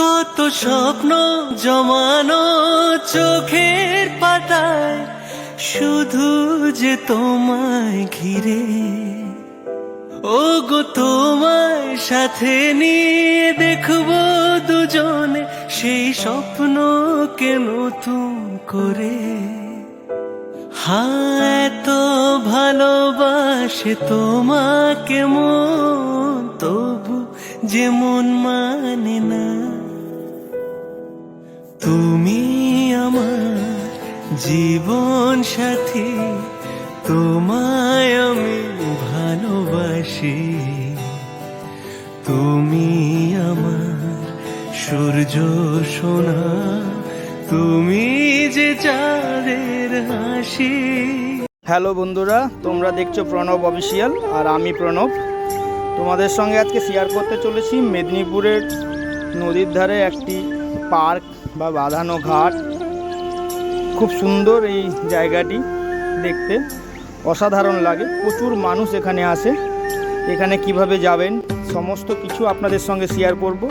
কত স্বপ্ন জমানো চোখের পাতায়, শুধু যে তোমায় ঘিরে। ও গো তোমায় সাথে নিয়ে দেখব দুজনে, সেই স্বপ্নকে নতুন করে। হায় তো ভালোবাসে তোমাকে মন, তবু যে মন মানে না। তুমি আমার জীবন সাথী, তোমায় আমি ভালোবাসি। তুমি আমার সূর্য সোনা, তুমি যে চাঁদের হাসি। হ্যালো বন্ধুরা, তোমরা দেখছ প্রণব অফিসিয়াল, আর আমি প্রণব। তোমাদের সঙ্গে আজকে শেয়ার করতে চলেছি মেদিনীপুরের নদীর ধারে একটি পার্ক বা বাঁধানো ঘাট। খুব সুন্দর এই জায়গাটি দেখতে। অসাধারণ লাগে। প্রচুর মানুষ এখানে আসে। এখানে কীভাবে যাবেন, সমস্ত কিছু আপনাদের সঙ্গে শেয়ার করব।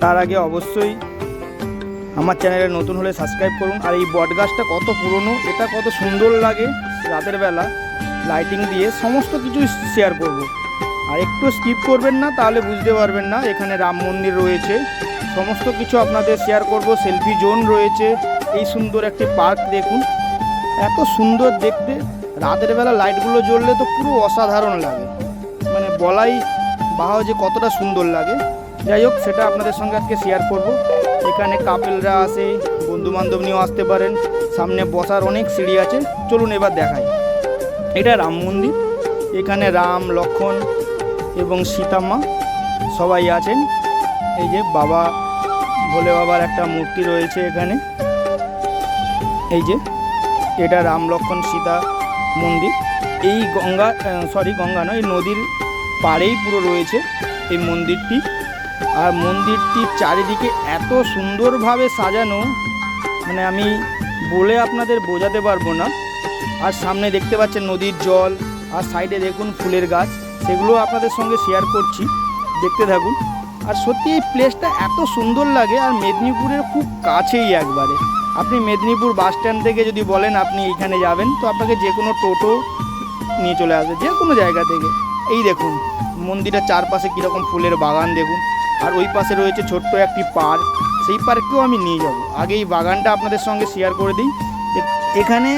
তার আগে অবশ্যই আমার চ্যানেলে নতুন হলে সাবস্ক্রাইব করুন। আর এই বট গাছটা কত পুরনো, এটা কত সুন্দর লাগে। রাতের বেলা লাইটিং দিয়ে সমস্ত কিছু শেয়ার করব। আর একটু স্কিপ করবেন না, তাহলে বুঝতে পারবেন না। এখানে রাম মন্দির রয়েছে। সমস্ত কিছু আপনাদের শেয়ার করব। সেলফি জোন রয়েছে। এই সুন্দর একটি পার্ক দেখুন। এত সুন্দর দেখতে। রাতের বেলা লাইটগুলো জ্বললে তো পুরো অসাধারণ লাগে। মানে বলাই বাহাও যে কতটা সুন্দর লাগে। যাই হোক, সেটা আপনাদের সঙ্গে আজকে শেয়ার করব। এখানে কাপেলরা আসে বন্ধু বান্ধব নিয়েও আসতে পারেন। সামনে বসার অনেক সিঁড়ি আছে। চলুন এবার দেখাই। এটা রাম মন্দির। এখানে রাম, লক্ষণ এবং সীতামা সবাই আছেন। এই যে বাবা ভোলে বাবার একটা মূর্তি রয়েছে এখানে। এই যে, এটা রাম লক্ষণ সীতা মন্দির। এই গঙ্গা সরি গঙ্গা নয়, এই নদীর পাড়েই পুরো রয়েছে এই মন্দিরটি। আর মন্দিরটির চারিদিকে এত সুন্দরভাবে সাজানো মানে আমি বলে আপনাদের বোঝাতে পারব না। আর সামনে দেখতে পাচ্ছেন নদীর জল, আর সাইডে দেখুন ফুলের গাছ, সেগুলো আপনাদের সঙ্গে শেয়ার করছি। দেখতে থাকুন। আর সত্যি এই প্লেসটা এত সুন্দর লাগে আর মেদিনীপুরের খুব কাছেই একবারে। আপনি মেদিনীপুর বাস স্ট্যান্ড থেকে যদি বলেন আপনি এইখানে যাবেন, তো আপনাকে যে কোনো টোটো নিয়ে চলে আসবে, যে কোনো জায়গা থেকে। এই দেখুন, মন্দিরের চারপাশে কীরকম ফুলের বাগান দেখুন। আর ওই পাশে রয়েছে ছোট্ট একটি পার্ক সেই পার্কেও আমি নিয়ে যাব। আগে এই বাগানটা আপনাদের সঙ্গে শেয়ার করে দিই। এখানে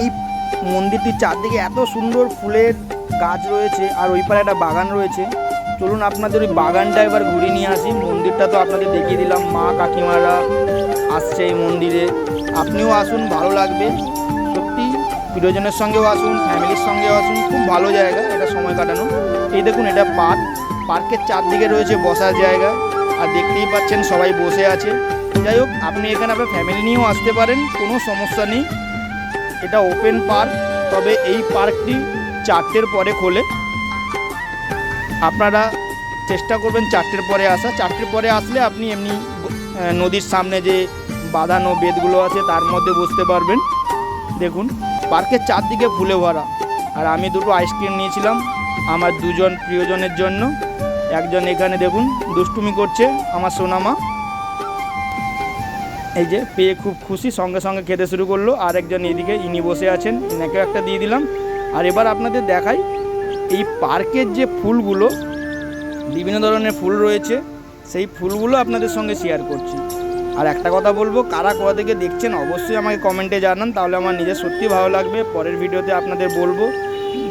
এই মন্দিরটির চারদিকে এত সুন্দর ফুলের গাছ রয়েছে, আর ওই পারে একটা বাগান রয়েছে। চলুন আপনাদের ওই বাগানটা এবার ঘুরে নিয়ে আসি। মন্দিরটা তো আপনাদের দেখিয়ে দিলাম। মা কাকিমারা আসছে এই মন্দিরে। আপনিও আসুন, ভালো লাগবে। সত্যি, প্রিয়জনের সঙ্গেও আসুন, ফ্যামিলির সঙ্গেও আসুন, খুব ভালো জায়গা এটা সময় কাটানো। এই দেখুন, এটা পার্ক। পার্কের চারদিকে রয়েছে বসার জায়গা। আর দেখতেই পাচ্ছেন, সবাই বসে আছে। যাই হোক, আপনি এখানে আপনার ফ্যামিলি নিয়েও আসতে পারেন, কোনো সমস্যা নেই। এটা ওপেন পার্ক, তবে এই পার্কটি চারটের পরে খোলে। আপনারা চেষ্টা করবেন চারটের পরে আসা। চারটের পরে আসলে আপনি এমনি নদীর সামনে যে বাঁধানো বেদগুলো আছে তার মধ্যে বসতে পারবেন। দেখুন, পার্কের চারদিকে ফুলে ভরা। আর আমি দুটো আইসক্রিম নিয়েছিলাম আমার দুজন প্রিয়জনের জন্য। একজন এখানে দেখুন দুষ্টুমি করছে আমার সোনামা। এই যে পেয়ে খুব খুশি, সঙ্গে সঙ্গে খেতে শুরু করল। আর একজন এদিকে, ইনি বসে আছেন এনাকেও একটা দিয়ে দিলাম। আর এবার আপনাদের দেখাই এই পার্কের যে ফুলগুলো, বিভিন্ন ধরনের ফুল রয়েছে, সেই ফুলগুলো আপনাদের সঙ্গে শেয়ার করছি। আর একটা কথা বলব, কারা কোথা থেকে দেখছেন অবশ্যই আমাকে কমেন্টে জানান, তাহলে আমার নিজের সত্যি ভালো লাগবে। পরের ভিডিওতে আপনাদের বলব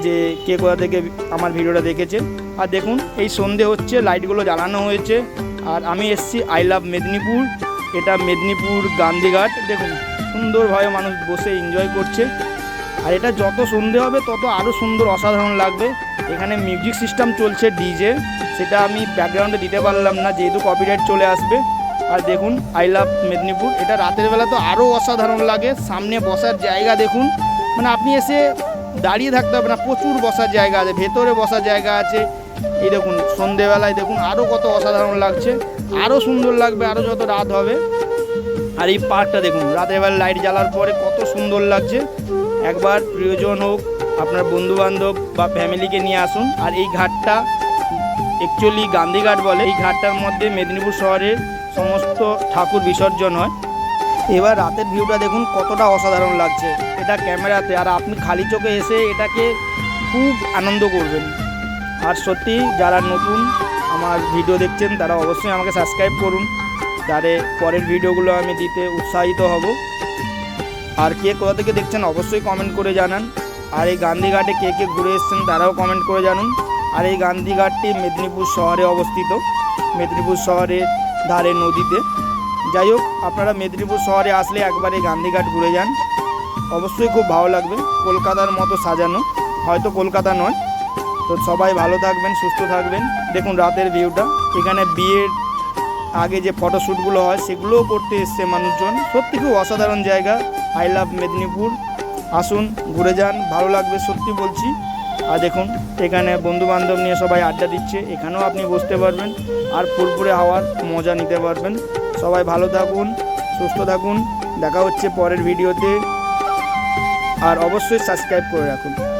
যে কে কোথা থেকে আমার ভিডিওটা দেখেছে। আর দেখুন, এই সন্ধে হচ্ছে লাইটগুলো জ্বালানো হয়েছে। আর আমি এসছি আই লাভ মেদিনীপুর এটা মেদিনীপুর গান্ধীঘাট দেখুন, সুন্দরভাবে মানুষ বসে এনজয় করছে। আর এটা যত সন্ধে হবে, তত আরও সুন্দর অসাধারণ লাগবে। এখানে মিউজিক সিস্টেম চলছে ডিজে সেটা আমি ব্যাকগ্রাউন্ডে দিতে পারলাম না, যেহেতু কপিরাইট চলে আসবে। আর দেখুন আই লাভ মেদিনীপুর এটা রাতের বেলা তো আরও অসাধারণ লাগে। সামনে বসার জায়গা দেখুন। মানে আপনি এসে দাঁড়িয়ে থাকতে হবে না, প্রচুর বসার জায়গা আছে, ভেতরে বসার জায়গা আছে। এই দেখুন, সন্ধেবেলায় দেখুন আরও কত অসাধারণ লাগছে। আরও সুন্দর লাগবে আরও যত রাত হবে। আর এই পার্কটা দেখুন, রাতের বেলা লাইট জ্বালার পরে কত সুন্দর লাগছে। একবার প্রিয়জন হোক, আপনার বন্ধু বান্ধব বা ফ্যামিলিকে নিয়ে আসুন। আর এই ঘাটটা অ্যাকচুয়ালি গান্ধীঘাট বলে, এই ঘাটটার মধ্যে মেদিনীপুর শহরের সমস্ত ঠাকুর বিসর্জন হয়। এবার রাতের ভিউটা দেখুন, কতটা অসাধারণ লাগছে। এটা ক্যামেরাতে, আর আপনি খালি চোখে এসে এটাকে খুব আনন্দ করবেন। আর সত্যি, যারা নতুন আমার ভিডিও দেখছেন, তারা অবশ্যই আমাকে সাবস্ক্রাইব করুন। যাতে পরের ভিডিওগুলো আমি দিতে উৎসাহিত হব। আর কে কোথা থেকে দেখছেন অবশ্যই কমেন্ট করে জানান। আর এই গান্ধীঘাটে কে কে ঘুরে এসেছেন তারাও কমেন্ট করে জানুন। আর এই গান্ধীঘাটটি মেদিনীপুর শহরে অবস্থিত। মেদিনীপুর শহরের ধারে নদীতে। যাই হোক, আপনারা মেদিনীপুর শহরে আসলে একবার এই গান্ধীঘাট ঘুরে যান। অবশ্যই খুব ভালো লাগবে। কলকাতার মতো সাজানো। হয়তো কলকাতা নয়। তো সবাই ভালো থাকবেন, সুস্থ থাকবেন। দেখুন রাতের ভিউটা। এখানে বিয়ের আগে যে ফটোশ্যুটগুলো হয়, সেগুলোও করতে এসছে মানুষজন। সত্যি খুব অসাধারণ জায়গা। I love Medinipur. আসুন, ঘুরে যান, ভালো লাগবে, সত্যি বলছি। আর দেখুন, এখানে বন্ধু বান্ধব নিয়ে সবাই আড্ডা দিচ্ছে। এখানেও আপনি বসতে পারবেন, আর ফুরফুরে হাওয়ার মজা নিতে পারবেন। সবাই ভালো থাকুন, সুস্থ থাকুন। দেখা হচ্ছে পরের ভিডিওতে। আর অবশ্যই সাবস্ক্রাইব করে রাখুন।